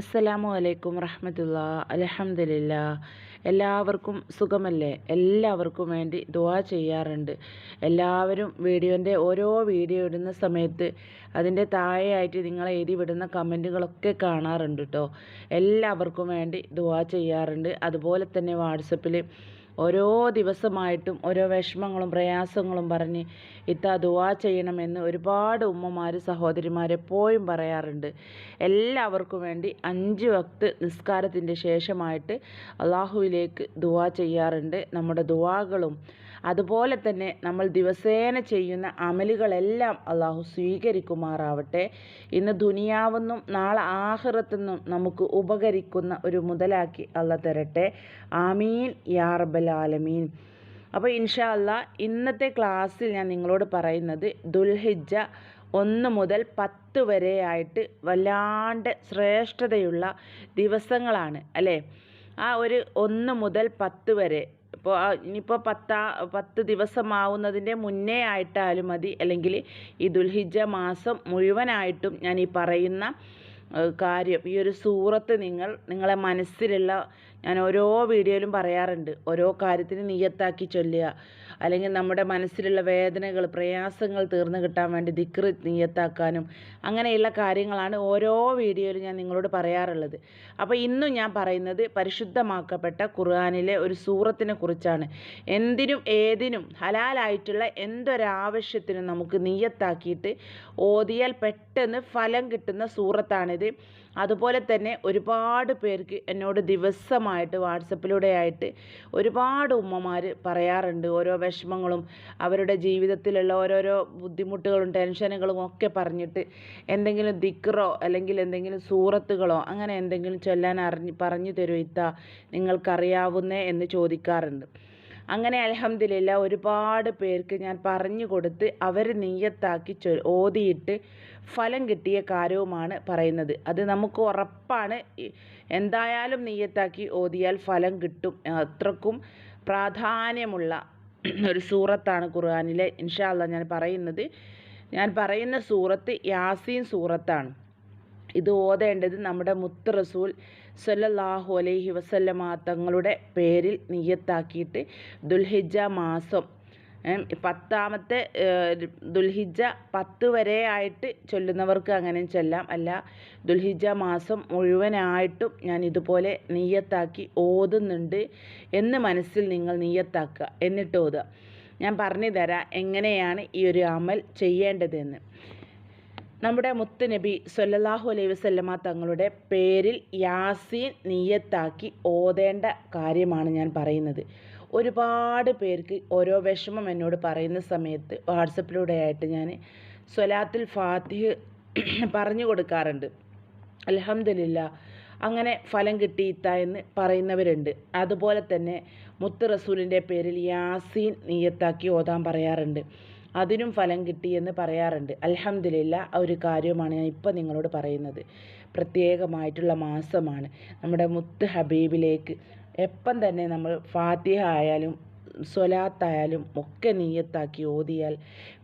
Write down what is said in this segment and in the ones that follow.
അസ്സലാമു അലൈക്കും റഹമത്തുള്ള. അലഹമില്ല എല്ലാവർക്കും സുഖമല്ലേ? എല്ലാവർക്കും വേണ്ടി ദുവാ ചെയ്യാറുണ്ട്. എല്ലാവരും വീഡിയോന്റെ ഓരോ വീഡിയോ ഇടുന്ന സമയത്ത് അതിന്റെ താഴെയായിട്ട് നിങ്ങൾ എഴുതി വിടുന്ന കമന്റുകളൊക്കെ കാണാറുണ്ട് കേട്ടോ എല്ലാവർക്കും വേണ്ടി ദുവാ ചെയ്യാറുണ്ട്. അതുപോലെ തന്നെ വാട്സപ്പിൽ ഓരോ ദിവസമായിട്ടും ഓരോ വിഷമങ്ങളും പ്രയാസങ്ങളും പറഞ്ഞ് ഇത്ത ദുവാ ചെയ്യണമെന്ന് ഒരുപാട് ഉമ്മമാർ സഹോദരിമാർ എപ്പോഴും പറയാറുണ്ട്. എല്ലാവർക്കും വേണ്ടി അഞ്ച് വക്ത് നിസ്കാരത്തിന്റെ ശേഷമായിട്ട് അള്ളാഹുവിലേക്ക് ദുവാ ചെയ്യാറുണ്ട്. നമ്മുടെ ദുവാകളും അതുപോലെ തന്നെ നമ്മൾ ദിവസേന ചെയ്യുന്ന അമലുകളെല്ലാം അള്ളാഹു സ്വീകരിക്കുമാറാവട്ടെ. ഇന്ന് ദുനിയാവെന്നും നാളെ ആഹ്റത്തെന്നും നമുക്ക് ഉപകരിക്കുന്ന ഒരു മുതലാക്കി അള്ള തരട്ടെ. ആമീൻ യാ റബ്ബൽ ആലമീൻ. അപ്പോൾ ഇൻഷാ അല്ല ഇന്നത്തെ ക്ലാസ്സിൽ ഞാൻ നിങ്ങളോട് പറയുന്നത് ദുൽഹിജ ഒന്ന് മുതൽ പത്ത് വരെയായിട്ട് വല്ലാണ്ട് ശ്രേഷ്ഠതയുള്ള ദിവസങ്ങളാണ് അല്ലേ? ആ ഒരു ഒന്ന് മുതൽ പത്ത് വരെ ഇപ്പോൾ ഇനിയിപ്പോൾ പത്താ പത്ത് ദിവസമാവുന്നതിന്റെ മുന്നേ ആയിട്ടാലും മതി. അല്ലെങ്കിൽ ഈ ദുൽഹിജ മാസം മുഴുവനായിട്ടും ഞാൻ ഈ പറയുന്ന കാര്യം ഈ ഒരു സൂറത്ത് നിങ്ങൾ നിങ്ങളെ മനസ്സിലുള്ള ഞാൻ ഓരോ വീഡിയോയിലും പറയാറുണ്ട്. ഓരോ കാര്യത്തിന് നിയത്താക്കി ചൊല്ലുക. അല്ലെങ്കിൽ നമ്മുടെ മനസ്സിലുള്ള വേദനകൾ പ്രയാസങ്ങൾ തീർന്നു കിട്ടാൻ വേണ്ടി ദിക്ർ നിയത്താക്കാനും അങ്ങനെയുള്ള കാര്യങ്ങളാണ് ഓരോ വീഡിയോയിലും ഞാൻ നിങ്ങളോട് പറയാറുള്ളത്. അപ്പോൾ ഇന്നും ഞാൻ പറയുന്നത് പരിശുദ്ധമാക്കപ്പെട്ട ഖുർആാനിലെ ഒരു സൂറത്തിനെ കുറിച്ചാണ്. എന്തിനും ഏതിനും ഹലാലായിട്ടുള്ള എന്തൊരാവശ്യത്തിനും നമുക്ക് നിയത്താക്കിയിട്ട് ഓതിയാൽ പെട്ടെന്ന് ഫലം കിട്ടുന്ന സൂറത്താണിത്. അതുപോലെ തന്നെ ഒരുപാട് പേർക്ക് എന്നോട് ദിവസമായിട്ട് വാട്സപ്പിലൂടെ ആയിട്ട് ഒരുപാട് ഉമ്മമാർ പറയാറുണ്ട്. ഓരോ വിഷമങ്ങളും അവരുടെ ജീവിതത്തിലുള്ള ഓരോരോ ബുദ്ധിമുട്ടുകളും ടെൻഷനുകളും ഒക്കെ പറഞ്ഞിട്ട് എന്തെങ്കിലും ദിക്റോ അല്ലെങ്കിൽ എന്തെങ്കിലും സൂറത്തുകളോ അങ്ങനെ എന്തെങ്കിലും ചൊല്ലാൻ അറിഞ്ഞ് പറഞ്ഞു തരുമോ ഇത്ത നിങ്ങൾക്കറിയാവുന്നേ എന്ന് ചോദിക്കാറുണ്ട്. അങ്ങനെ അലഹമ്മദില്ല ഒരുപാട് പേർക്ക് ഞാൻ പറഞ്ഞു കൊടുത്ത് അവർ നെയ്യത്താക്കി ചൊ ഓതിയിട്ട് ഫലം കിട്ടിയ കാര്യവുമാണ് പറയുന്നത്. അത് നമുക്ക് ഉറപ്പാണ്. എന്തായാലും നെയ്യത്താക്കി ഓതിയാൽ ഫലം കിട്ടും. അത്രക്കും പ്രാധാന്യമുള്ള ഒരു സൂറത്താണ് ഖുർആാനിലെ ഇൻഷാല്ല ഞാൻ പറയുന്നത്. ഞാൻ പറയുന്ന സൂറത്ത് യാസീൻ സൂറത്താണ്. ഇത് ഓതേണ്ടത് നമ്മുടെ മുത്ത് റസൂൽ സല്ലല്ലാഹു അലൈഹി വസല്ലമ തങ്ങളുടെ പേരിൽ നിയ്യത്താക്കിയിട്ട് ദുൽഹിജ മാസം പത്താമത്തെ ദുൽഹിജ പത്ത് വരെ ആയിട്ട് ചൊല്ലുന്നവർക്ക് അങ്ങനെ ചൊല്ലാം. അല്ല ദുൽഹിജ മാസം മുഴുവനായിട്ടും ഞാൻ ഇതുപോലെ നീയത്താക്കി ഓതുന്നുണ്ട് എന്ന് മനസ്സിൽ നിങ്ങൾ നീയത്താക്കുക. എന്നിട്ട് ഓതുക. ഞാൻ പറഞ്ഞു തരാം എങ്ങനെയാണ് ഈ ഒരു അമൽ ചെയ്യേണ്ടതെന്ന്. നമ്മുടെ മുത്ത് നബി സൊല്ലാഹു അലൈഹി വസല്ലമ തങ്ങളുടെ പേരിൽ യാസീൻ നീയത്താക്കി ഓതേണ്ട കാര്യമാണ് ഞാൻ പറയുന്നത്. ഒരുപാട് പേർക്ക് ഓരോ വിഷമം എന്നോട് പറയുന്ന സമയത്ത് വാട്സപ്പിലൂടെ ആയിട്ട് ഞാൻ സ്വലാത്തുൽ ഫാത്തിഹ് പറഞ്ഞു കൊടുക്കാറുണ്ട്. അലഹമില്ല അങ്ങനെ ഫലം കിട്ടിയിത്ത എന്ന് പറയുന്നവരുണ്ട്. അതുപോലെ തന്നെ മുത്ത് റസൂലിന്റെ പേരിൽ യാസീൻ നീയത്താക്കി ഓതാൻ പറയാറുണ്ട്. അതിനും ഫലം കിട്ടിയെന്ന് പറയാറുണ്ട്. അലഹമില്ല ആ ഒരു കാര്യമാണ് ഞാൻ ഇപ്പം നിങ്ങളോട് പറയുന്നത്. പ്രത്യേകമായിട്ടുള്ള മാസമാണ്. നമ്മുടെ മുത്ത് ഹബീബിലേക്ക് എപ്പം തന്നെ നമ്മൾ ഫാത്തിഹ ആയാലും സ്വലാത്തായാലും ഒക്കെ നീയത്താക്കി ഓതിയാൽ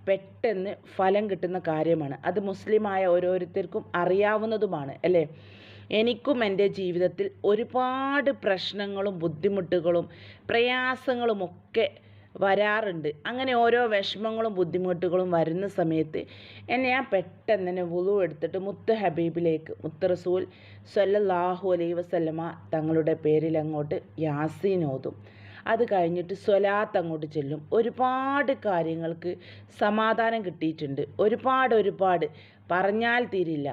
പെട്ടെന്ന് ഫലം കിട്ടുന്ന കാര്യമാണ്. അത് മുസ്ലിമായ ഓരോരുത്തർക്കും അറിയാവുന്നതുമാണ് അല്ലേ? എനിക്കും എന്റെ ജീവിതത്തിൽ ഒരുപാട് പ്രശ്നങ്ങളും ബുദ്ധിമുട്ടുകളും പ്രയാസങ്ങളുമൊക്കെ വരാറുണ്ട്. അങ്ങനെ ഓരോ വിഷമങ്ങളും ബുദ്ധിമുട്ടുകളും വരുന്ന സമയത്ത് എന്നെ ഞാൻ പെട്ടെന്ന് തന്നെ വുളു എടുത്തിട്ട് മുത്ത് ഹബീബിലേക്ക് മുത്ത് റസൂൽ സൊല്ലാഹു അലൈ വസല്ലമ തങ്ങളുടെ പേരിൽ അങ്ങോട്ട് യാസീൻ ഓതും. അത് കഴിഞ്ഞിട്ട് സ്വലാത്ത് അങ്ങോട്ട് ചെല്ലും. ഒരുപാട് കാര്യങ്ങൾക്ക് സമാധാനം കിട്ടിയിട്ടുണ്ട്. ഒരുപാട് ഒരുപാട്. പറഞ്ഞാൽ തീരില്ല.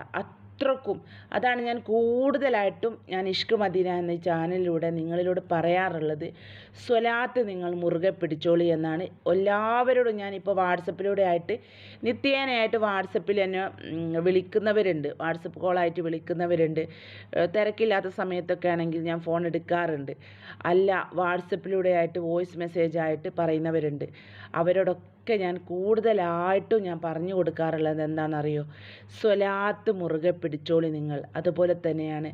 അത്രക്കും അതാണ് ഞാൻ കൂടുതലായിട്ടും ഞാൻ ഇഷ്ക് മദീന എന്ന ചാനലിലൂടെ നിങ്ങളിലൂടെ പറയാറുള്ളത്. സ്വലാത്ത് നിങ്ങൾ മുറുകെ പിടിച്ചോളി എന്നാണ്. എല്ലാവരോടും ഞാനിപ്പോൾ വാട്സപ്പിലൂടെ ആയിട്ട് നിത്യേനയായിട്ട് വാട്സപ്പിൽ എന്നെ വിളിക്കുന്നവരുണ്ട്. വാട്സപ്പ് കോളായിട്ട് വിളിക്കുന്നവരുണ്ട്. തിരക്കില്ലാത്ത സമയത്തൊക്കെ ആണെങ്കിൽ ഞാൻ ഫോൺ എടുക്കാറുണ്ട്. അല്ല വാട്സപ്പിലൂടെ ആയിട്ട് വോയിസ് മെസ്സേജായിട്ട് പറയുന്നവരുണ്ട്. അവരോടൊക്കെ ഒക്കെ ഞാൻ കൂടുതലായിട്ടും ഞാൻ പറഞ്ഞു കൊടുക്കാറുള്ളത് എന്താണെന്നറിയോ? സ്വലാത്ത് മുറുകെ പിടിച്ചോളി നിങ്ങൾ. അതുപോലെ തന്നെയാണ്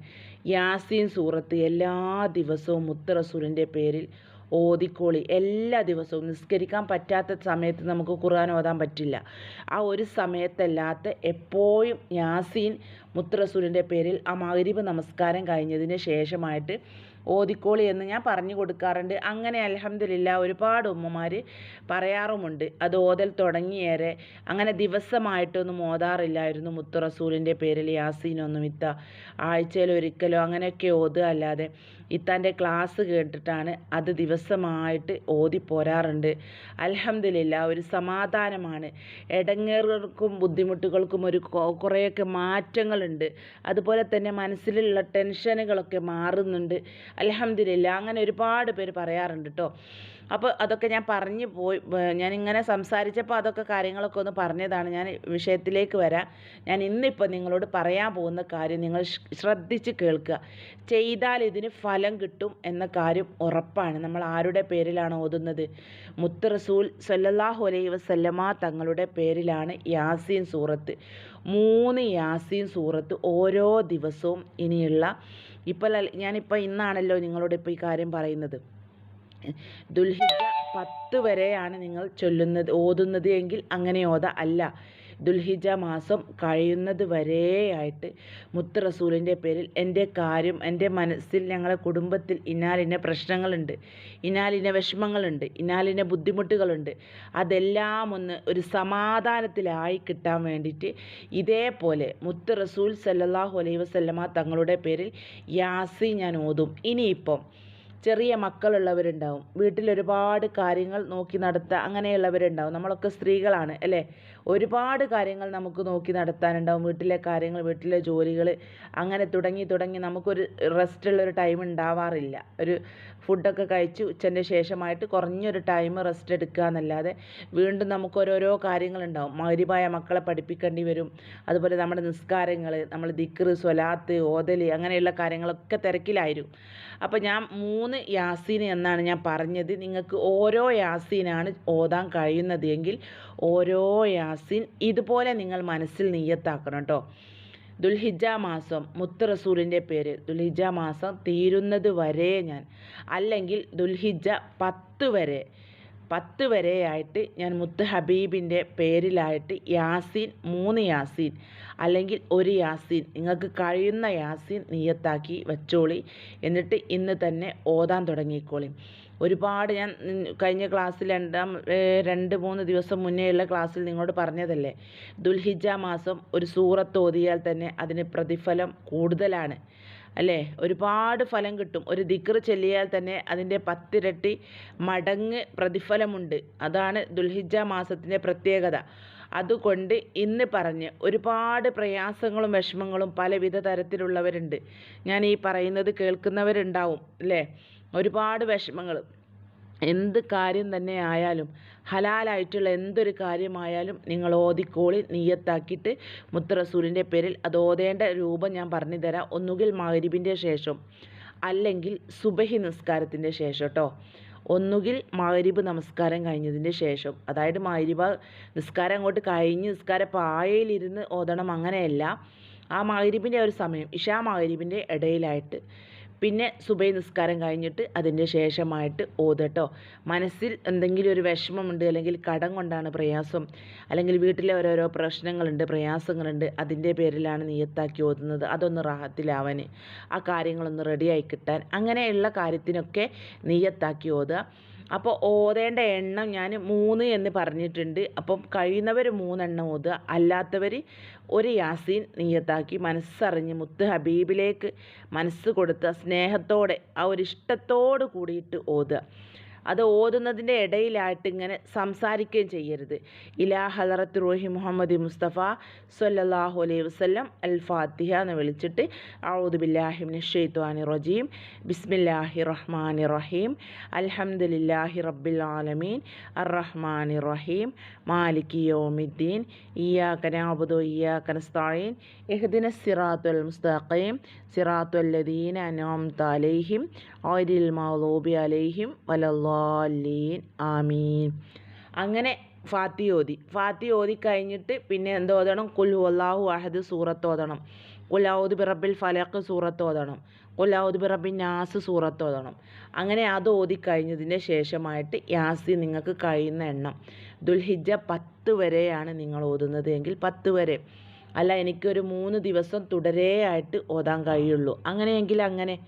യാസീൻ സൂറത്ത് എല്ലാ ദിവസവും മുത്ത് റസൂലിന്റെ പേരിൽ ഓതിക്കോളി. എല്ലാ ദിവസവും നിസ്കരിക്കാൻ പറ്റാത്ത സമയത്ത് നമുക്ക് ഖുർആൻ ഓതാൻ പറ്റില്ല. ആ ഒരു സമയത്തല്ലാത്ത എപ്പോഴും യാസീൻ മുത്തറസൂലിന്റെ പേരിൽ ആ മഗ്രിബ് നമസ്കാരം കഴിഞ്ഞതിന് ശേഷമായിട്ട് ഓതിക്കോളി എന്ന് ഞാൻ പറഞ്ഞു കൊടുക്കാറുണ്ട്. അങ്ങനെ അലഹമില്ല ഒരുപാട് ഉമ്മമാർ പറയാറുമുണ്ട്. അത് ഓതൽ തുടങ്ങിയേറെ അങ്ങനെ ദിവസമായിട്ടൊന്നും ഓതാറില്ലായിരുന്നു മുത്തു റസൂലിന്റെ പേരിൽ യാസീനൊന്നും ഇത്ത ആഴ്ചയിൽ ഒരിക്കലോ അങ്ങനെയൊക്കെ ഓതുക അല്ലാതെ ഇത്താന്റെ ക്ലാസ് കേട്ടിട്ടാണ് അത് ദിവസമായിട്ട് ഓതി പോരാറുണ്ട്. അലഹമില്ല ഒരു സമാധാനമാണ്. ഇടങ്ങേറുകൾക്കും ബുദ്ധിമുട്ടുകൾക്കും ഒരു കുറേയൊക്കെ മാറ്റങ്ങളുണ്ട്. അതുപോലെ തന്നെ മനസ്സിലുള്ള ടെൻഷനുകളൊക്കെ മാറുന്നുണ്ട്. അലഹമില്ല അങ്ങനെ ഒരുപാട് പേര് പറയാറുണ്ട് കേട്ടോ അപ്പോൾ അതൊക്കെ ഞാൻ പറഞ്ഞു പോയി ഞാനിങ്ങനെ സംസാരിച്ചപ്പോൾ അതൊക്കെ കാര്യങ്ങളൊക്കെ ഒന്ന് പറഞ്ഞതാണ്. ഞാൻ വിഷയത്തിലേക്ക് വരാം. ഞാൻ ഇന്നിപ്പോൾ നിങ്ങളോട് പറയാൻ പോകുന്ന കാര്യം നിങ്ങൾ ശ്രദ്ധിച്ച് കേൾക്കുക. ചെയ്താൽ ഇതിന് ഫലം കിട്ടും എന്ന കാര്യം ഉറപ്പാണ്. നമ്മൾ ആരുടെ പേരിലാണ് ഓതുന്നത്? മുത്ത് റസൂൽ സല്ലല്ലാഹു അലൈഹി വസല്ലമ തങ്ങളുടെ പേരിലാണ് യാസീൻ സൂറത്ത്. മൂന്ന് യാസീൻ സൂറത്ത് ഓരോ ദിവസവും ഇനിയുള്ള ഇപ്പോൾ ഞാനിപ്പോൾ ഇന്നാണല്ലോ നിങ്ങളോട് ഇപ്പോൾ ഈ കാര്യം പറയുന്നത്. ദുൽഹിജ പത്ത് വരെയാണ് നിങ്ങൾ ചൊല്ലുന്നത് ഓതുന്നത് എങ്കിൽ അങ്ങനെ ഓത അല്ല. ദുൽഹിജ മാസം കഴിയുന്നത് വരെയായിട്ട് മുത്ത് റസൂലിന്റെ പേരിൽ എന്റെ കാര്യം എന്റെ മനസ്സിൽ ഞങ്ങളെ കുടുംബത്തിൽ ഇന്നാലിന്റെ പ്രശ്നങ്ങളുണ്ട് ഇന്നാലിന്റെ വിഷമങ്ങളുണ്ട് ഇന്നാലിന്റെ ബുദ്ധിമുട്ടുകളുണ്ട്. അതെല്ലാം ഒന്ന് ഒരു സമാധാനത്തിലായി കിട്ടാൻ വേണ്ടിയിട്ട് ഇതേപോലെ മുത്ത് റസൂൽ സല്ലാഹു അലൈഹി വസല്ലമ തങ്ങളുടെ പേരിൽ യാസി ഞാൻ ഓതും. ഇനിയിപ്പം ചെറിയ മക്കളുള്ളവരുണ്ടാവും. വീട്ടിൽ ഒരുപാട് കാര്യങ്ങൾ നോക്കി നടത്തുക അങ്ങനെയുള്ളവരുണ്ടാവും. നമ്മളൊക്കെ സ്ത്രീകളാണ് അല്ലേ? ഒരുപാട് കാര്യങ്ങൾ നമുക്ക് നോക്കി നടത്താനുണ്ടാവും. വീട്ടിലെ കാര്യങ്ങൾ വീട്ടിലെ ജോലികൾ അങ്ങനെ തുടങ്ങി തുടങ്ങി നമുക്കൊരു റെസ്റ്റ് റെസ്റ്റുള്ളൊരു ടൈം ഉണ്ടാവാറില്ല. ഒരു ഫുഡൊക്കെ കഴിച്ച് ഉച്ചന്റെ ശേഷമായിട്ട് കുറഞ്ഞൊരു ടൈം റെസ്റ്റ് എടുക്കുക എന്നല്ലാതെ വീണ്ടും നമുക്ക് ഓരോരോ കാര്യങ്ങളുണ്ടാവും. മകരിവായ മക്കളെ പഠിപ്പിക്കേണ്ടി വരും. അതുപോലെ നമ്മുടെ നിസ്കാരങ്ങൾ നമ്മൾ ദിക്റ് സ്വലാത്ത് ഓതൽ അങ്ങനെയുള്ള കാര്യങ്ങളൊക്കെ തിരക്കിലായിരുന്നു അപ്പോൾ ഞാൻ മൂന്ന് യാസീൻ എന്നാണ് ഞാൻ പറഞ്ഞത്. നിങ്ങൾക്ക് ഓരോ യാസീനാണ് ഓതാൻ കഴിയുന്നത് എങ്കിൽ ഓരോ യാസീൻ ഇതുപോലെ നിങ്ങൾ മനസ്സിൽ നീയത്താക്കണം കേട്ടോ ദുൽഹിജ മാസം മുത്ത് റസൂലിന്റെ പേര് ദുൽഹിജ മാസം തീരുന്നത് വരെ ഞാൻ. അല്ലെങ്കിൽ ദുൽഹിജ പത്ത് വരെ. പത്ത് വരെയായിട്ട് ഞാൻ മുത്ത് ഹബീബിന്റെ പേരിലായിട്ട് യാസീൻ മൂന്ന് യാസീൻ. അല്ലെങ്കിൽ ഒരു യാസീൻ. നിങ്ങൾക്ക് കഴിയുന്ന യാസീൻ നീയത്താക്കി വെച്ചോളി. എന്നിട്ട് ഇന്ന് തന്നെ ഓതാൻ തുടങ്ങിക്കോളി. ഒരുപാട് ഞാൻ കഴിഞ്ഞ ക്ലാസ്സിൽ രണ്ടാം രണ്ട് മൂന്ന് ദിവസം മുന്നേയുള്ള ക്ലാസ്സിൽ നിങ്ങളോട് പറഞ്ഞതല്ലേ? ദുൽഹിജ മാസം ഒരു സൂറത്ത് ഓതിയാൽ തന്നെ അതിന് പ്രതിഫലം കൂടുതലാണ്. അല്ലേ? ഒരുപാട് ഫലം കിട്ടും. ഒരു ദിക്ർ ചെല്ലിയാൽ തന്നെ അതിന്റെ പത്തിരട്ടി മടങ്ങ് പ്രതിഫലമുണ്ട്. അതാണ് ദുൽഹിജ മാസത്തിന്റെ പ്രത്യേകത. അതുകൊണ്ട് ഇന്ന് പറഞ്ഞ് ഒരുപാട് പ്രയാസങ്ങളും വിഷമങ്ങളും പലവിധ തരത്തിലുള്ളവരുണ്ട്. ഞാൻ ഈ പറയുന്നത് കേൾക്കുന്നവരുണ്ടാവും. അല്ലേ? ഒരുപാട് വിഷമങ്ങൾ. എന്ത് കാര്യം തന്നെ ആയാലും ഹലാലായിട്ടുള്ള എന്തൊരു കാര്യമായാലും നിങ്ങൾ ഓതിക്കോളി നീയത്താക്കിയിട്ട് മുത്തറസൂലിന്റെ പേരിൽ അത് ഓതേണ്ട രൂപം ഞാൻ പറഞ്ഞു തരാം. ഒന്നുകിൽ മഹരിബിന്റെ ശേഷം അല്ലെങ്കിൽ സുബഹി നിസ്കാരത്തിന്റെ ശേഷം കേട്ടോ ഒന്നുകിൽ മഹരിബ് നമസ്കാരം കഴിഞ്ഞതിന്റെ ശേഷം. അതായത് മാരിബ നിസ്കാരം അങ്ങോട്ട് കഴിഞ്ഞ് നിസ്കാര പായയിലിരുന്ന് ഓതണം അങ്ങനെയല്ല. ആ മഹരിബിന്റെ ഒരു സമയം ഇഷാ മഹരിബിന്റെ ഇടയിലായിട്ട് പിന്നെ സുബൈ നിസ്കാരം കഴിഞ്ഞിട്ട് അതിന്റെ ശേഷമായിട്ട് ഓതട്ടോ. മനസ്സിൽ എന്തെങ്കിലും ഒരു വിഷമമുണ്ട് അല്ലെങ്കിൽ കടം കൊണ്ടാണ് പ്രയാസം അല്ലെങ്കിൽ വീട്ടിലെ ഓരോരോ പ്രശ്നങ്ങളുണ്ട് പ്രയാസങ്ങളുണ്ട് അതിന്റെ പേരിലാണ് നീയത്താക്കി ഓതുന്നത്. അതൊന്ന് റാഹത്തിലാവാൻ ആ കാര്യങ്ങളൊന്ന് റെഡിയായി കിട്ടാൻ. അങ്ങനെയുള്ള കാര്യത്തിനൊക്കെ നീയത്താക്കി ഓതുക. അപ്പോൾ ഓതേണ്ട എണ്ണം ഞാൻ മൂന്ന് എന്ന് പറഞ്ഞിട്ടുണ്ട്. അപ്പം കഴിയുന്നവർ മൂന്നെണ്ണം ഓതുക. അല്ലാത്തവർ ഒരു യാസീൻ നീയത്താക്കി മനസ്സറിഞ്ഞ് മുത്ത് ഹബീബിലേക്ക് മനസ്സ് കൊടുത്ത സ്നേഹത്തോടെ ആ ഒരു ഇഷ്ടത്തോട് കൂടിയിട്ട് ഓതുക. അത് ഓതുന്നതിന്റെ ഇടയിലായിട്ട് ഇങ്ങനെ സംസാരിക്കുകയും ചെയ്യരുത്. ഇലാ ഹലറത്ത് റോഹി മുഹമ്മദ് മുസ്തഫ സൊല്ലാഹു അലൈഹി വസ്ലം അൽ ഫാത്തിഹ എന്ന് വിളിച്ചിട്ട് ഔദു ബില്ലാഹിം ഷെയ്ത്വാനി റജീം. ബിസ്മില്ലാഹി റഹ്മാനി റഹീം. അൽഹംദുലില്ലാഹി റബ്ബിൽ ആലമീൻ. അർ റഹ്മാനി റഹീം. മാലിക് യോമിദ്ദീൻ. ഇയ്യാക നഅബുദു ഇയ്യാക നസ്തഈൻ. ഇഹ്ദിന സിറാത്തുൽ മുസ്തഖീം. സിറാത്തുൽ ലദീന അൻഅംത അലൈഹിം. ഗൈരിൽ മഗ്ദൂബി അലൈഹിം വലല്ലാലീൻ ആമീൻ. അങ്ങനെ ഫാത്തി ഓതി. ഫാത്തി ഓതി കഴിഞ്ഞിട്ട് പിന്നെ എന്ത് ഓതണം? കുൽ അഹദ് സൂറത്ത് ഓതണം. കുലാവുദ് ബിറബിൽ ഫലക്ക് സൂറത്ത് ഓതണം. കുലാവുദ് ബിറബിൻ നാസ് സൂറത്ത് ഓതണം. അങ്ങനെ അത് ഓതി കഴിഞ്ഞതിന്റെ ശേഷമായിട്ട് യാസി നിങ്ങൾക്ക് കഴിയുന്ന എണ്ണം. ദുൽഹിജ പത്ത് വരെയാണ് നിങ്ങൾ ഓതുന്നത് എങ്കിൽ പത്ത് വരെ. അല്ല എനിക്കൊരു മൂന്ന് ദിവസം തുടരെയായിട്ട് ഓതാൻ കഴിയുള്ളൂ. അങ്ങനെയെങ്കിൽ അങ്ങനെ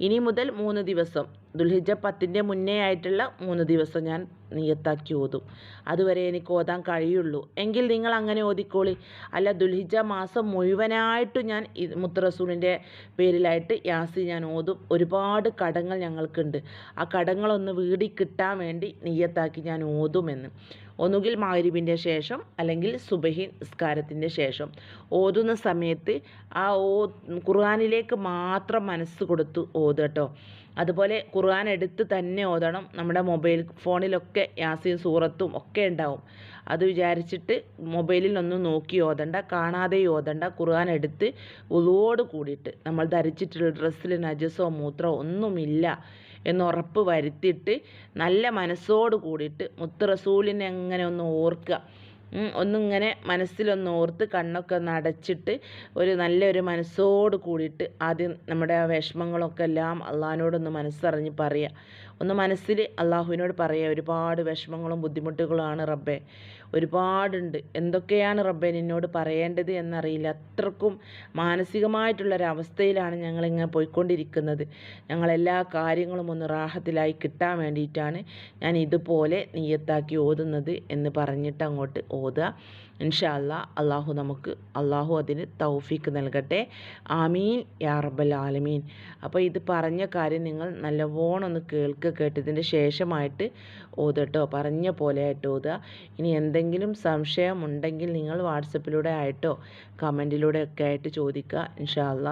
ഇനി മുതൽ മൂന്ന് ദിവസം. ദുൽഹിജ പത്തിന്റെ മുന്നേ ആയിട്ടുള്ള മൂന്ന് ദിവസം ഞാൻ നിയത്താക്കി ഓതും. അതുവരെ എനിക്ക് ഓതാൻ കഴിയുള്ളൂ. എങ്കിൽ നിങ്ങൾ അങ്ങനെ ഓതിക്കോളി. അല്ല ദുൽഹിജ മാസം മുഴുവനായിട്ടും ഞാൻ മുത്തറസൂലിന്റെ പേരിലായിട്ട് യാസി ഞാൻ ഓതും. ഒരുപാട് കടങ്ങൾ ഞങ്ങൾക്കുണ്ട്. ആ കടങ്ങളൊന്ന് വീടി കിട്ടാൻ വേണ്ടി നിയത്താക്കി ഞാൻ ഓതുമെന്ന്. ഒന്നുകിൽ മാരിബിന്റെ ശേഷം അല്ലെങ്കിൽ സുബഹി നിസ്കാരത്തിന്റെ ശേഷം. ഓതുന്ന സമയത്ത് ആ ഓ ഖുർആാനിലേക്ക് മാത്രം മനസ്സ് കൊടുത്ത് ഓതുക അതുപോലെ ഖുർആൻ എടുത്ത് തന്നെ ഓതണം. നമ്മുടെ മൊബൈൽ ഫോണിലൊക്കെ യാസീൻ സൂറത്തും ഒക്കെ ഉണ്ടാവും. അത് വിചാരിച്ചിട്ട് മൊബൈലിൽ ഒന്ന് നോക്കി ഓതണ്ട കാണാതെ ഓതണ്ട ഖുർആൻ എടുത്ത് ഉളുവോട് കൂടിയിട്ട്. നമ്മൾ ധരിച്ചിട്ടുള്ള ഡ്രസ്സിൽ നജസോ മൂത്രമോ ഒന്നുമില്ല എന്ന് ഉറപ്പ് വരുത്തിയിട്ട് നല്ല മനസ്സോട് കൂടിയിട്ട് മുത്ത് റസൂലിനെ എങ്ങനെ ഒന്ന് ഓർക്കുക. ഒന്നിങ്ങനെ മനസ്സിലൊന്ന് ഓർത്ത് കണ്ണൊക്കെ ഒന്ന് അടച്ചിട്ട് ഒരു നല്ലൊരു മനസ്സോട് കൂടിയിട്ട് ആദ്യം നമ്മുടെ ആ വിഷമങ്ങളൊക്കെ എല്ലാം അള്ളഹാനോടൊന്ന് മനസ്സറിഞ്ഞ് പറയുക ഒന്ന് മനസ്സിൽ അള്ളാഹുവിനോട് പറയുക ഒരുപാട് വിഷമങ്ങളും ബുദ്ധിമുട്ടുകളുമാണ് റബ്ബെ. ഒരുപാടുണ്ട്. എന്തൊക്കെയാണ് റബ്ബെ നിന്നോട് പറയേണ്ടത് എന്നറിയില്ല. അത്രക്കും മാനസികമായിട്ടുള്ളൊരവസ്ഥയിലാണ് ഞങ്ങളിങ്ങനെ പോയിക്കൊണ്ടിരിക്കുന്നത്. ഞങ്ങളെല്ലാ കാര്യങ്ങളും ഒന്ന് റാഹത്തിലായി കിട്ടാൻ വേണ്ടിയിട്ടാണ് ഞാൻ ഇതുപോലെ നീയത്താക്കി ഓതുന്നത് എന്ന് പറഞ്ഞിട്ട് അങ്ങോട്ട് ഓതുക. ഇൻഷാല്ല അള്ളാഹു നമുക്ക് അള്ളാഹു അതിന് തൗഫീക്ക് നൽകട്ടെ. ആമീൻ യാ റബ്ബൽ ആലമീൻ. അപ്പോൾ ഇത് പറഞ്ഞ കാര്യം നിങ്ങൾ നല്ലവണ്ണം ഒന്ന് കേൾക്കുക കേട്ടതിന്റെ ശേഷമായിട്ട് ഓതട്ടോ. പറഞ്ഞ പോലെ ആയിട്ട് ഓതുക. ഇനി എന്തെങ്കിലും സംശയം ഉണ്ടെങ്കിൽ നിങ്ങൾ വാട്സപ്പിലൂടെ ആയിട്ടോ കമന്റിലൂടെ ഒക്കെ ആയിട്ട് ചോദിക്കുക ഇൻഷാ ഇൻഷാല്ല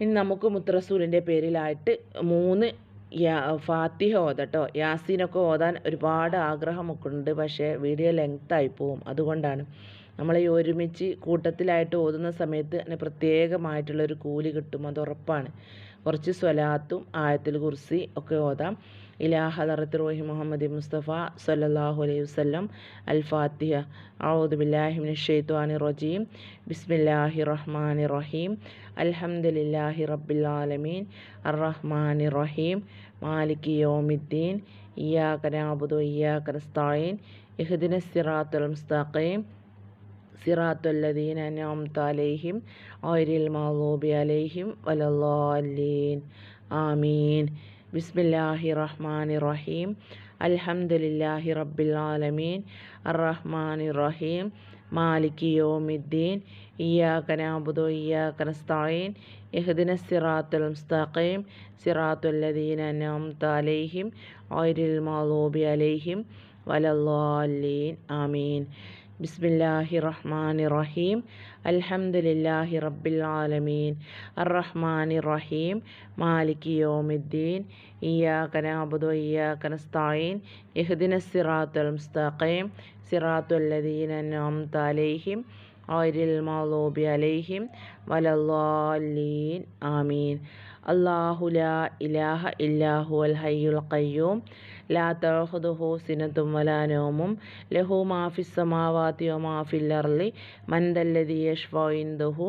ഇനി നമുക്ക് മുത്തറസൂലിന്റെ പേരിലായിട്ട് മൂന്ന് യാ ഫാത്തിഹ ഓതട്ടോ. യാസീനൊക്കെ ഓതാൻ ഒരുപാട് ആഗ്രഹമൊക്കെ ഉണ്ട് പക്ഷേ വീഡിയോ ലെങ്ത്തായി പോവും. അതുകൊണ്ടാണ് നമ്മൾ ഈ ഒരുമിച്ച് കൂട്ടത്തിലായിട്ട് ഓതുന്ന സമയത്ത് അതിന് പ്രത്യേകമായിട്ടുള്ളൊരു കൂലി കിട്ടും. അത് ഉറപ്പാണ്. കുറച്ച് സ്വലാത്തും ആയത്തിൽ കുർസി ഒക്കെ ഓതാം. ഇലാ ഹദറത്ത് റോഹി മുഹമ്മദ് മുസ്തഫ സല്ലല്ലാഹു അലൈഹി വസല്ലം. അൽ ഫാത്തിഹ ഔദു ബില്ലാഹി മിനശ് റജീം. ബിസ്മില്ലാഹി റഹ്മാനി റഹീം. അൽഹംദുലില്ലാഹി റബ്ബിൽ ആലമീൻ. അർറഹ്മാനി റഹീം. മാലികി യൗമിദ്ദീൻ. ഇയ്യാക നഅബുദു ഇയ്യാക നസ്തഈൻ. ഇഹ്ദിന സിറാത്തുൽ മുസ്തഖീം. സിറാത്തുല്ലദീൻ അൻഅംത അലൈഹിം. ഗൈറിൽ മഗ്ദൂബി അലൈഹിം. വലല്ലാലീൻ ആമീൻ. ബിസ്മില്ലാഹി റഹ്മാനി റഹീം അൽഹംദുലില്ലാഹി റബ്ബിൽ ആലമീൻ അർറഹ്മാനി റഹീം മാലികി യോമിദ്ദീൻ. ഇയ്യാക നഅബുദു ഇയ്യാക നസ്തഈൻ ഇഹ്ദിന സിറാത്തുൽ മുസ്തഖീം. സിറാത്തുല്ലദീന അൻഅംത അലൈഹിം. ഗൈറിൽ മഗ്ദൂബി അലൈഹിം. വലല്ലാലീൻ ആമീൻ. ബിസ്മില്ലാഹി റഹ്മാനി റഹീം അൽഹംദുലില്ലാഹി റബ്ബിൽ ആലമീൻ അർറഹ്മാനി റഹീം മാലികി യോമിദ്ദീൻ. ഇയ്യാക നഅബുദു ഇയ്യാക നസ്തഈൻ ഇഹ്ദിന സിറാത്തുൽ മുസ്തഖീം. സിറാത്തുല്ലദീന അൻഅംത അലൈഹിം. ഗൈറിൽ മഗ്ദൂബി അലൈഹിം വലല്ലാലീൻ ആമീൻ അല്ലാഹു ലാ ഇലാഹ ഇല്ലാഹു അൽ ഹയ്യുൽ ഖയ്യൂം ലാ തഅഖുദുഹു സിനത്തും വലാ നൗമും ലഹു മാഫിസ് സമാവാത്തി സമാവാതി വമാ ഫിൽ അർളി മൻ ദല്ലദി യശ്ഫഉ ഇൻദഹു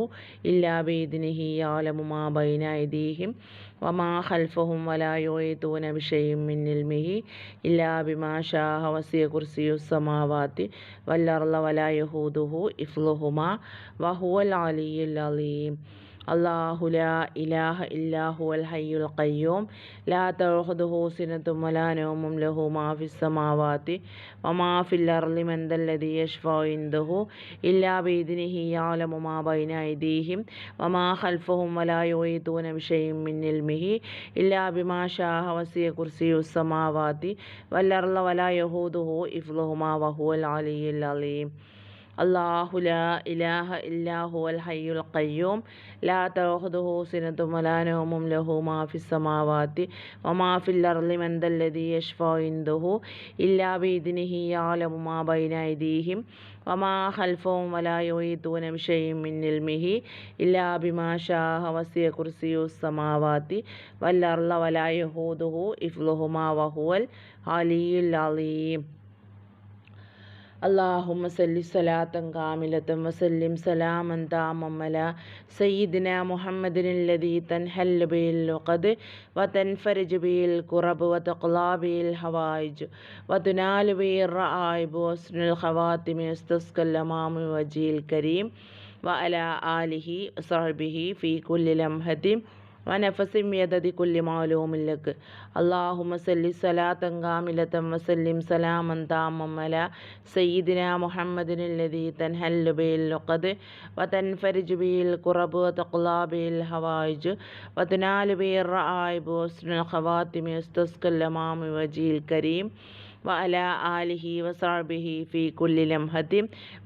ഇല്ലാ ബിഇദ്നിഹി യഅലമു മാ ബൈന അയ്ദീഹിം വമാ ഖൽഫഹും വലാ യുഈതൂന ബിശൈഇൻ മിൻ ഇൽമിഹി ഇല്ലാ ബിമാ ശാഅ വസിയ കുർസിയു സമാവാത്തി വൽ വലായഹൂദുഹു വലാ യഹൂദുഹു ഇഫ്ലുഹുമാ വഹുവൽ അലിയ്യുൽ അലീം. അള്ളാഹു ലാ ഇലാഹ ഇല്ലാഹു അൽ ഹയ്യുൽ ഖയ്യൂം ലാ തഅഖുദുഹു സിനത്തും വലാ നൗമും ലഹു മാ ഫിസ് സമാവാതി വമാ ഫിൽ അർളി മൻ ദല്ലദി യശ്ഫഉ ഇൻദഹു ഇല്ലാ ബിഇദ്നിഹി യഅലമു മാ ബൈന അയ്ദീഹിം വമാ ഖൽഫഹും വലാ യുഈതൂന ബിശൈഇൻ മിൻ ഇൽമിഹി ഇല്ലാ ബിമാ ശാഅ വസിയ കുർസിയു സമാവാതി വൽ അർള വലാ യഹൂദുഹു ഇഫ്ലുഹുമാ വഹുവൽ അലിയ്യുൽ അലീം അള്ളാഹു ലാ ഇലാഹ ഇല്ലാഹു അൽ ഹയ്യുൽ ഖയ്യൂം. ലാ തഅഖുദുഹു സിനത്തും വലാ നൗമും ലഹു മാ സമാവാത്തി സമാവാതി വമാ ഫിൽ അർളി മൻ ദല്ലദി യശ്ഫഉ ഇൻദഹു ഇല്ലാ ബിഇദ്നിഹി യഅലമു മാ ബൈന അയ്ദീഹിം വമാ ഖൽഫഹും വലാ യുഈതൂന ബിശൈഇൻ മിൻ ഇൽമിഹി ഇല്ലാ ബിമാ ശാഅ വസിയ കുർസിയു സമാവാത്തി. വൽ അർള വലാ യഹൂദുഹു ഇഫ്ലുഹുമാ വഹുവൽ അലിയ്യുൽ അലീം. اللهم صل صلاة كاملة وسلم سلاما تاما على سيدنا محمد الذي تنحل به العقد وتنفرج به الكرب وتقلى به الحوائج وتنال به الرعائب وحسن الخواتم يستسقى الأمام وجه الكريم وعلى آله وصحبه في كل لمحة ونفس بيدد كل معلوم لك اللهم صل صلاة كاملة وسلم سلاما تاما على سيدنا محمد الذي تنحل به اللقد وتنفرج به الكرب وتقلى به الحوائج وتنال به الرعائب وحسن الخواتم يستسقى الأمام وجه الكريم وعلى آله وصحبه في كل لمحة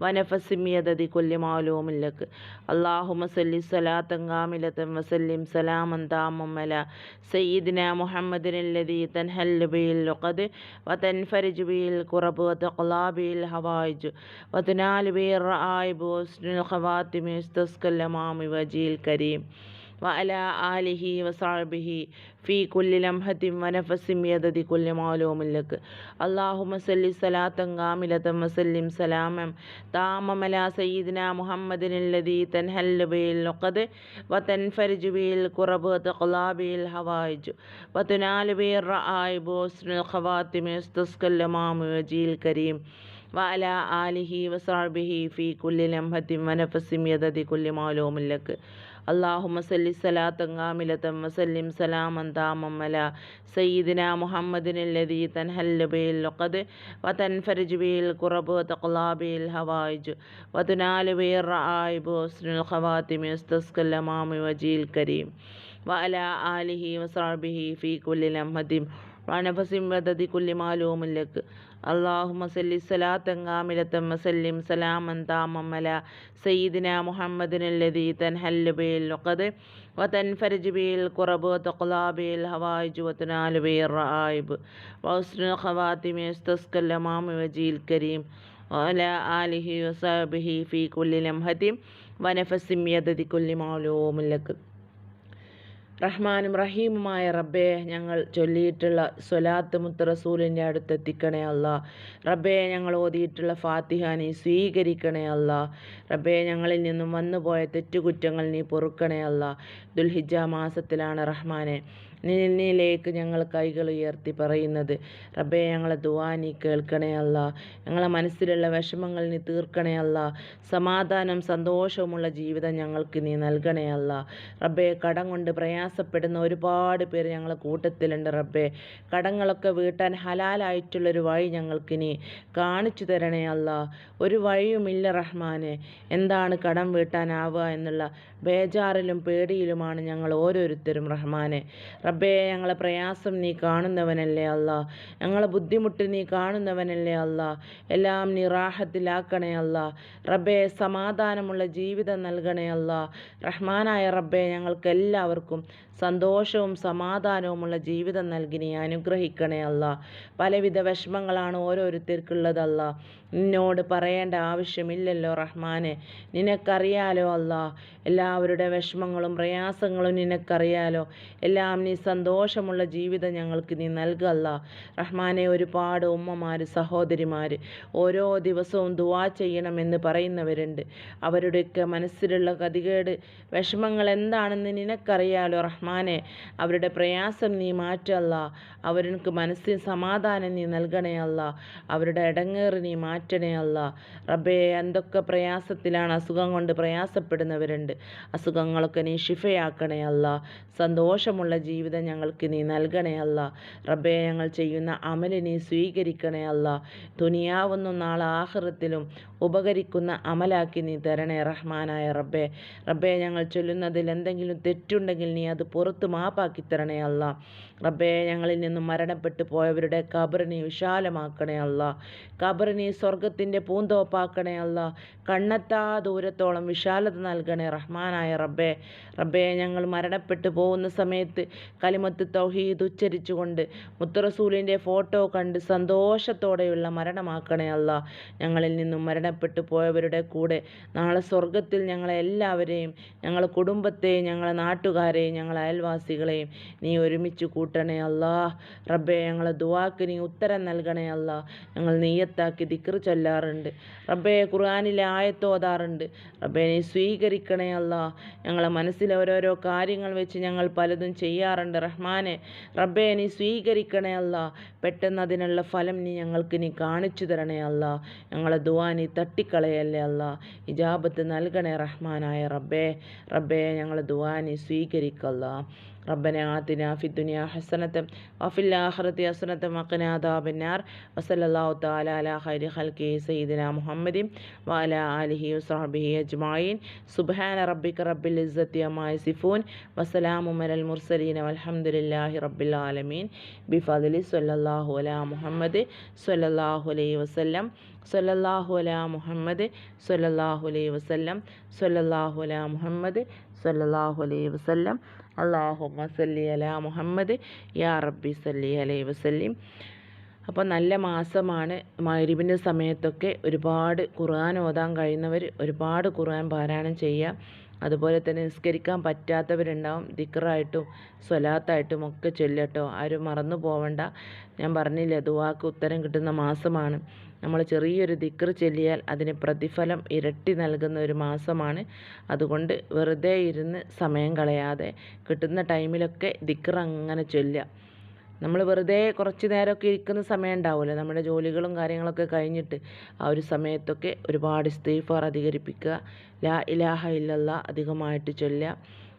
ونفس بيدد كل معلوم لك اللهم صل صلاة كاملة وسلم سلاما تاما على سيدنا محمد الذي تنحل به اللقد وتنفرج به الكرب وتقلى به الحوائج وتنال به الرعائب وحسن الخواتم يستسقى الأمام وجه الكريم വഅല ആലിഹി വസാബിഹി ഫീ കുല്ലി ലംഹത്തിൻ വനഫസിം യദതി കുല്ലി മാലൂമിൻ ലക്ക്. അല്ലാഹുമ്മ സല്ലി സലാത്തൻ കാമിലതൻ വസല്ലിം സലാമൻ താമമ ലാ സയ്യിദിന മുഹമ്മദിൻ അല്ലദീ തൻഹല്ലു ബിൽ നുഖദ് വതൻഫരിജു ബിൽ കുറബ് വതഖ്ലാ ബിൽ ഹവായിജ്. വതുനാലു ബിൽ റആയിബ് വസ്നുൽ ഖവാത്തിമ യസ്തസ്കൽ വജീൽ കരീം. വഅല ആലിഹി വസാബിഹി ഫീ കുല്ലി ലംഹത്തിൻ വനഫസിം യദതി കുല്ലി മാലൂമിൻ ലക്ക്. അള്ളാഹുമ സല്ലി സലാത്തങ്ങാമിലതം വസല്ലിം സലാമൻ താമമ്മല സയ്യിദിന മുഹമ്മദിനല്ലതി തൻഹല്ല ബിൽ ലഖദ് വതൻഫരിജ് ബിൽ കുറബ് തഖ്ലാ ബിൽ ഹവായിജ് വതുനാല ബിൽ റആയിബ് ഹുസ്നുൽ ഖവാതിമി ഉസ്തസ്കൽ അമാമി വജീൽ കരീം വഅല ആലിഹി വസഹബിഹി ഫീ കുല്ലി ലംഹദിം വനഫസിം വദതി കുല്ലി മാലൂമുല്ലക്ക് بدد كل معلوم لك اللهم صل صلاة كاملة وسلم سلاما تاما على سيدنا محمد الذي تنحل به اللقد وتنفرج به الكرب وتقلى به الهوائج وتنال به الرعائب وحسن الخواتم يستسقى الأمام وجه الكريم وعلى آله وصحبه في كل لمحة ونفس بيدد كل معلوم لك റഹ്മാനും റഹീമുമായ റബ്ബേ ഞങ്ങൾ ചൊല്ലിയിട്ടുള്ള സ്വലാത്ത് മുത്ത് റസൂലിന്റെ അടുത്ത് എത്തിക്കണേ അല്ല. റബ്ബേ ഞങ്ങൾ ഓതിയിട്ടുള്ള ഫാത്തിഹ നീ സ്വീകരിക്കണേ അല്ല. റബ്ബേ ഞങ്ങളിൽ നിന്നും വന്നുപോയ തെറ്റുകുറ്റങ്ങൾ നീ പൊറുക്കണേ അല്ല. ദുൽഹിജ മാസത്തിലാണ് റഹ്മാനെ. നിന്നിലേക്ക് ഞങ്ങൾ കൈകൾ ഉയർത്തി പറയുന്നത് റബ്ബെ ഞങ്ങളെ ദുവാനി കേൾക്കണേ അല്ല. ഞങ്ങളെ മനസ്സിലുള്ള വിഷമങ്ങൾ നീ തീർക്കണേ അല്ല. സമാധാനം സന്തോഷവുമുള്ള ജീവിതം ഞങ്ങൾക്ക് നീ നൽകണേ അല്ല. റബ്ബെ കടം കൊണ്ട് പ്രയാസപ്പെടുന്ന ഒരുപാട് പേര് ഞങ്ങളെ കൂട്ടത്തിലുണ്ട് റബ്ബെ. കടങ്ങളൊക്കെ വീട്ടാൻ ഹലാലായിട്ടുള്ളൊരു വഴി ഞങ്ങൾക്ക് നീ കാണിച്ചു തരണേ അല്ല. ഒരു വഴിയുമില്ല റഹ്മാനെ. എന്താണ് കടം വീട്ടാനാവുക എന്നുള്ള ബേജാറിലും പേടിയിലുമാണ് ഞങ്ങൾ ഓരോരുത്തരും റഹ്മാനെ. റബ്ബേ ഞങ്ങളെ പ്രയാസം നീ കാണുന്നവനല്ലേ അല്ല. ഞങ്ങളെ ബുദ്ധിമുട്ട് നീ കാണുന്നവനല്ലേ അല്ല. എല്ലാം നീ റാഹത്തിലാക്കണേ അല്ല. റബ്ബേ സമാധാനമുള്ള ജീവിതം നൽകണേ അല്ല. റഹ്മാനായ റബ്ബേ ഞങ്ങൾക്ക് എല്ലാവർക്കും സന്തോഷവും സമാധാനവുമുള്ള ജീവിതം നൽകി അനുഗ്രഹിക്കണേ അല്ല. പലവിധ വിഷമങ്ങളാണ് ഓരോരുത്തർക്കുള്ളതല്ല നിന്നോട് പറയേണ്ട ആവശ്യമില്ലല്ലോ റഹ്മാനെ. നിനക്കറിയാലോ അല്ല. എല്ലാവരുടെ വിഷമങ്ങളും പ്രയാസങ്ങളും നിനക്കറിയാലോ. എല്ലാം നീ സന്തോഷമുള്ള ജീവിതം ഞങ്ങൾക്ക് നീ നൽകല്ല റഹ്മാനെ ഒരുപാട് ഉമ്മമാർ സഹോദരിമാർ ഓരോ ദിവസവും ദുവാ ചെയ്യണമെന്ന് പറയുന്നവരുണ്ട്. അവരുടെയൊക്കെ മനസ്സിലുള്ള ഗതികേട് വിഷമങ്ങൾ എന്താണെന്ന് നിനക്കറിയാലോ റഹ്മാനെ അവരുടെ പ്രയാസം നീ മാറ്റല്ല. അവർക്ക് മനസ്സിന് സമാധാനം നീ നൽകണേ അല്ല. അവരുടെ ഇടങ്ങേറി നീ മാറ്റണേ അല്ല. റബ്ബേ എന്തൊക്കെ പ്രയാസത്തിലാണ് അസുഖം കൊണ്ട് പ്രയാസപ്പെടുന്നവരുണ്ട്. അസുഖങ്ങളൊക്കെ നീ ഷിഫയാക്കണേ അല്ല. സന്തോഷമുള്ള ജീവിതം ഞങ്ങൾക്ക് നീ നൽകണേ അല്ല. റബ്ബേ ഞങ്ങൾ ചെയ്യുന്ന അമൽ നീ സ്വീകരിക്കണേ അല്ല. തുനിയാവുന്ന നാളെ ആഹ്റത്തിലും ഉപകരിക്കുന്ന അമലാക്കി നീ തരണേ റഹ്മാനായ റബ്ബേ. റബ്ബേ ഞങ്ങൾ ചൊല്ലുന്നതിൽ എന്തെങ്കിലും തെറ്റുണ്ടെങ്കിൽ നീ അത് പുറത്ത് മാപ്പാക്കി തരണേ അല്ല റബ്ബേ ഞങ്ങളിൽ നിന്നും മരണപ്പെട്ടു പോയവരുടെ കബറിനെ വിശാലമാക്കണേ അല്ല. കബറിനെ സ്വർഗത്തിന്റെ പൂന്തോപ്പാക്കണേ അല്ല. കണ്ണെത്താ ദൂരത്തോളം വിശാലത നൽകണേ റഹ്മാനായ റബ്ബേ. റബ്ബേ ഞങ്ങൾ മരണപ്പെട്ടു പോകുന്ന സമയത്ത് കലിമത്ത് തൗഹീദ് ഉച്ചരിച്ചുകൊണ്ട് മുത്തറസൂലിന്റെ ഫോട്ടോ കണ്ട് സന്തോഷത്തോടെയുള്ള മരണമാക്കണേ അല്ല. ഞങ്ങളിൽ നിന്നും മരണപ്പെട്ടു പോയവരുടെ കൂടെ നാളെ സ്വർഗത്തിൽ ഞങ്ങളെ എല്ലാവരെയും ഞങ്ങളെ കുടുംബത്തെയും ഞങ്ങളെ നാട്ടുകാരെയും ഞങ്ങളെ അയൽവാസികളെയും നീ ഒരുമിച്ച് കൂട്ടണേ അല്ലാ. റബ്ബെ ഞങ്ങളെ ദുവാക്ക് നീ ഉത്തരം നൽകണേ അല്ല. ഞങ്ങൾ നെയ്യത്താക്കി ദിക്ർ ചൊല്ലാറുണ്ട്. റബ്ബെ ഖുർആാനിലെ ആയത്തോതാറുണ്ട് റബ്ബെ നീ സ്വീകരിക്കണേ അല്ല. ഞങ്ങളെ മനസ്സിലെ ഓരോരോ കാര്യങ്ങൾ വെച്ച് ഞങ്ങൾ പലതും ചെയ്യാറുണ്ട്. റഹ്മാനെ റബ്ബെ നീ സ്വീകരിക്കണേ അല്ല. പെട്ടെന്ന് അതിനുള്ള ഫലം നീ ഞങ്ങൾക്ക് നീ കാണിച്ചു തരണേ അല്ല. ഞങ്ങളെ ദുവാ നീ തട്ടിക്കളയല്ലേ അല്ല. ഇജാബത്ത് നൽകണേ റഹ്മാനായ റബ്ബേ. റബ്ബേ ഞങ്ങളെ ദുവാ നീ സ്വീകരിക്കല്ല. ربنا آتنا في الدنيا حسنة وفي الآخرة حسنة وقنا عذاب النار. وصلى الله تعالى على خير خلقه سيدنا محمد وعلى آله وصحبه أجمعين. سبحان ربك رب العزة عما يصفون وسلام على المرسلين والحمد لله رب العالمين. بفضل صلى الله على محمد صلى الله عليه وسلم. صلى الله على محمد صلى الله عليه وسلم. صلى الله على محمد صلى الله عليه وسلم. അള്ളാഹുമ്മ സല്ലി അല മുഹമ്മദ്. യാ റബ്ബി സല്ലി അലൈ വസല്ലിം. അപ്പോൾ നല്ല മാസമാണ്. മരുവിന്റെ സമയത്തൊക്കെ ഒരുപാട് ഖുർആൻ ഓതാൻ കഴിയുന്നവർ ഒരുപാട് ഖുർആൻ പാരായണം ചെയ്യുക. അതുപോലെ തന്നെ നിസ്കരിക്കാൻ പറ്റാത്തവരുണ്ടാവും. ദിക്റായിട്ടും സ്വലാത്തായിട്ടും ഒക്കെ ചൊല്ലട്ടോ ആരും മറന്നു പോവണ്ട. ഞാൻ പറഞ്ഞില്ലേ ദുവാക്ക് ഉത്തരം കിട്ടുന്ന മാസമാണ്. നമ്മൾ ചെറിയൊരു ദിക്ർ ചൊല്ലിയാൽ അതിന് പ്രതിഫലം ഇരട്ടി നൽകുന്ന ഒരു മാസമാണ്. അതുകൊണ്ട് വെറുതെ ഇരുന്ന് സമയം കളയാതെ കിട്ടുന്ന ടൈമിലൊക്കെ ദിക്ർ അങ്ങനെ ചൊല്ലുക. നമ്മൾ വെറുതെ കുറച്ച് നേരമൊക്കെ ഇരിക്കുന്ന സമയം ഉണ്ടാവുമല്ലോ. നമ്മുടെ ജോലികളും കാര്യങ്ങളൊക്കെ കഴിഞ്ഞിട്ട് ആ ഒരു സമയത്തൊക്കെ ഒരുപാട് ഇസ്തീഫാർ അധികരിപ്പിക്കുക. ലാ ഇലാഹ ഇല്ലല്ല അധികമായിട്ട് ചൊല്ലുക.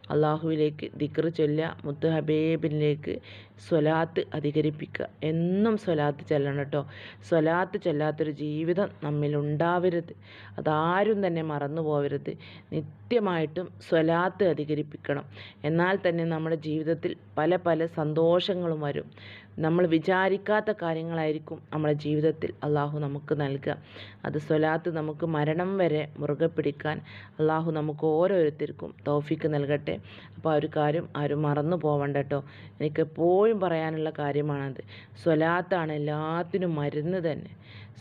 അള്ളാഹുവിലേക്ക് ദിക്ർ ചൊല്ലുക മുത്ത് ഹബീബിലേക്ക് സ്വലാത്ത് അധികരിപ്പിക്കുക. എന്നും സ്വലാത്ത് ചെല്ലണം കേട്ടോ. സ്വലാത്ത് ചെല്ലാത്തൊരു ജീവിതം നമ്മിൽ ഉണ്ടാവരുത് അതാരും തന്നെ മറന്നു പോകരുത് നിത്യമായിട്ടും സ്വലാത്ത് അധികരിപ്പിക്കണം. എന്നാൽ തന്നെ നമ്മുടെ ജീവിതത്തിൽ പല പല സന്തോഷങ്ങളും വരും. നമ്മൾ വിചാരിക്കാത്ത കാര്യങ്ങളായിരിക്കും നമ്മുടെ ജീവിതത്തിൽ അള്ളാഹു നമുക്ക് നൽകുക. അത് സ്വലാത്ത് നമുക്ക് മരണം വരെ മുറുകെ പിടിക്കാൻ അള്ളാഹു നമുക്ക് ഓരോരുത്തർക്കും തോഫിക്ക് നൽകട്ടെ. അപ്പോൾ ആ ഒരു കാര്യം ആരും മറന്നു പോവണ്ട കേട്ടോ. എനിക്ക് എപ്പോഴും പറയാനുള്ള കാര്യമാണത്. സ്വലാത്താണ് എല്ലാത്തിനും മരുന്ന് തന്നെ.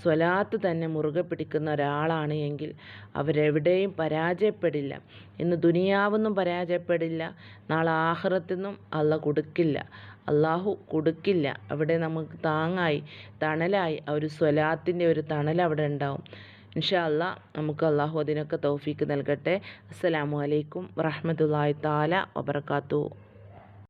സ്വലാത്ത് തന്നെ മുറുകെ പിടിക്കുന്ന ഒരാളാണ് എങ്കിൽ അവരെവിടെയും പരാജയപ്പെടില്ല. ഇന്ന് ദുനിയാവൊന്നും പരാജയപ്പെടില്ല. നാളെ ആഹ്റത്തിനും അള്ള കൊടുക്കില്ല. അള്ളാഹു കൊടുക്കില്ല. അവിടെ നമുക്ക് താങ്ങായി തണലായി ആ ഒരു സ്വലാത്തിന്റെ ഒരു തണൽ അവിടെ ഉണ്ടാവും. ഇൻഷാ അല്ലാ നമുക്ക് അള്ളാഹു അതിനൊക്കെ തൗഫീക്ക് നൽകട്ടെ. അസ്സലാമു അലൈക്കും വറഹ്മത്തുള്ളാഹി താല വബർക്കാത്തു